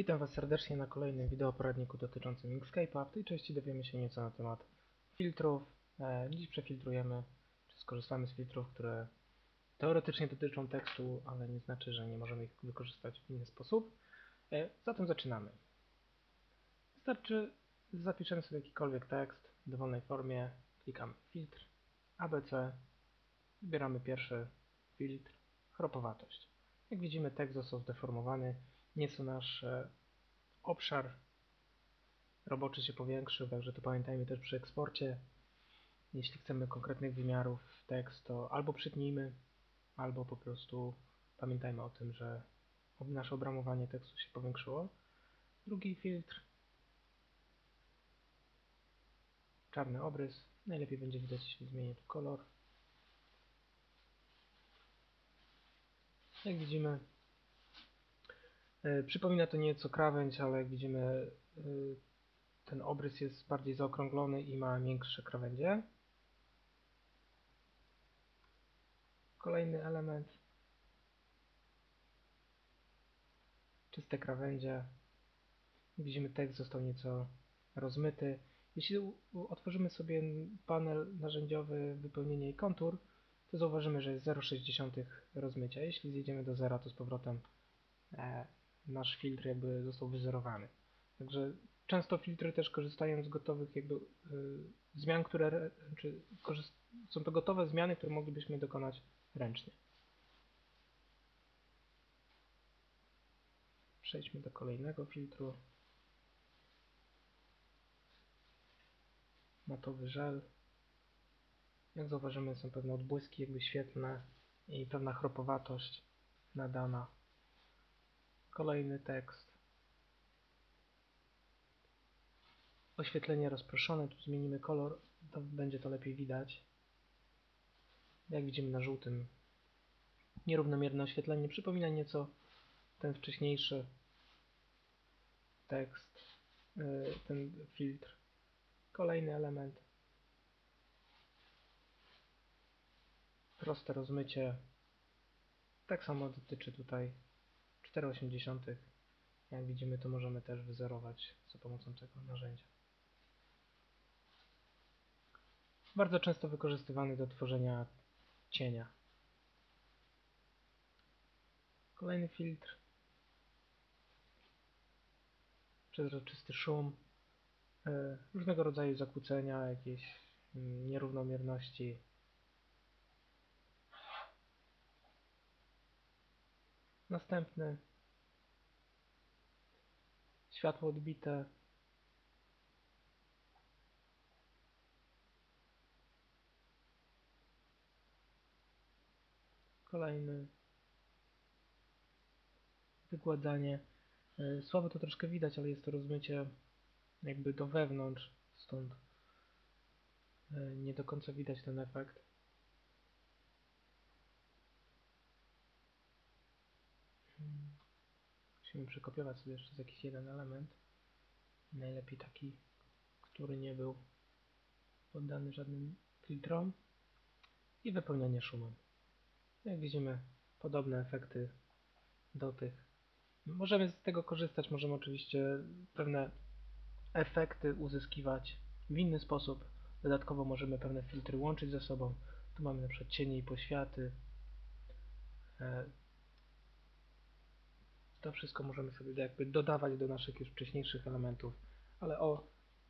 Witam Was serdecznie na kolejnym wideo poradniku dotyczącym Inkscape'a. W tej części dowiemy się nieco na temat filtrów. E, Dziś przefiltrujemy, czy skorzystamy z filtrów, które teoretycznie dotyczą tekstu, ale nie znaczy, że nie możemy ich wykorzystać w inny sposób. E, Zatem zaczynamy. Wystarczy, zapiszemy sobie jakikolwiek tekst w dowolnej formie, klikamy filtr, ABC, wybieramy pierwszy filtr, chropowatość. Jak widzimy tekst został zdeformowany, nieco nasz e, obszar roboczy się powiększył, także to pamiętajmy też przy eksporcie. Jeśli chcemy konkretnych wymiarów tekst, to albo przytnijmy, albo po prostu pamiętajmy o tym, że nasze obramowanie tekstu się powiększyło. Drugi filtr. Czarny obrys. Najlepiej będzie widać, jeśli zmienię tu kolor. Jak widzimy, Przypomina to nieco krawędź, ale jak widzimy e, ten obrys jest bardziej zaokrąglony i ma większe krawędzie. Kolejny element. Czyste krawędzie. Widzimy tekst został nieco rozmyty. Jeśli otworzymy sobie panel narzędziowy wypełnienie i kontur, to zauważymy, że jest 0,6 rozmycia. Jeśli zjedziemy do zera, to z powrotem e, nasz filtr jakby został wyzerowany. Także często filtry też korzystają z gotowych jakby y, zmian, które czy są to gotowe zmiany, które moglibyśmy dokonać ręcznie. Przejdźmy do kolejnego filtru. Matowy żel. Jak zauważymy są pewne odbłyski jakby świetlne i pewna chropowatość nadana Kolejny tekst. Oświetlenie rozproszone, tu zmienimy kolor, to będzie to lepiej widać. Jak widzimy na żółtym, nierównomierne oświetlenie przypomina nieco ten wcześniejszy tekst, y, ten filtr. Kolejny element. Proste rozmycie. Tak samo dotyczy tutaj 4,8. Jak widzimy, to możemy też wyzerować za pomocą tego narzędzia. Bardzo często wykorzystywany do tworzenia cienia. Kolejny filtr. Przezroczysty szum. E, różnego rodzaju zakłócenia, jakieś mm, nierównomierności Następny światło odbite. Kolejny wygładzanie. E, słabo to troszkę widać, ale jest to rozmycie jakby do wewnątrz, stąd e, nie do końca widać ten efekt. Musimy przekopiować sobie jeszcze jakiś jeden element. Najlepiej taki, który nie był poddany żadnym filtrom. I wypełnianie szumem. Jak widzimy, podobne efekty do tych. Możemy z tego korzystać, możemy oczywiście pewne efekty uzyskiwać w inny sposób. Dodatkowo możemy pewne filtry łączyć ze sobą. Tu mamy na przykład cienie i poświaty. To wszystko możemy sobie jakby dodawać do naszych już wcześniejszych elementów, ale o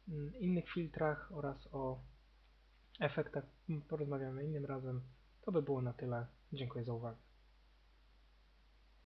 mm, innych filtrach oraz o efektach porozmawiamy innym razem. To by było na tyle. Dziękuję za uwagę.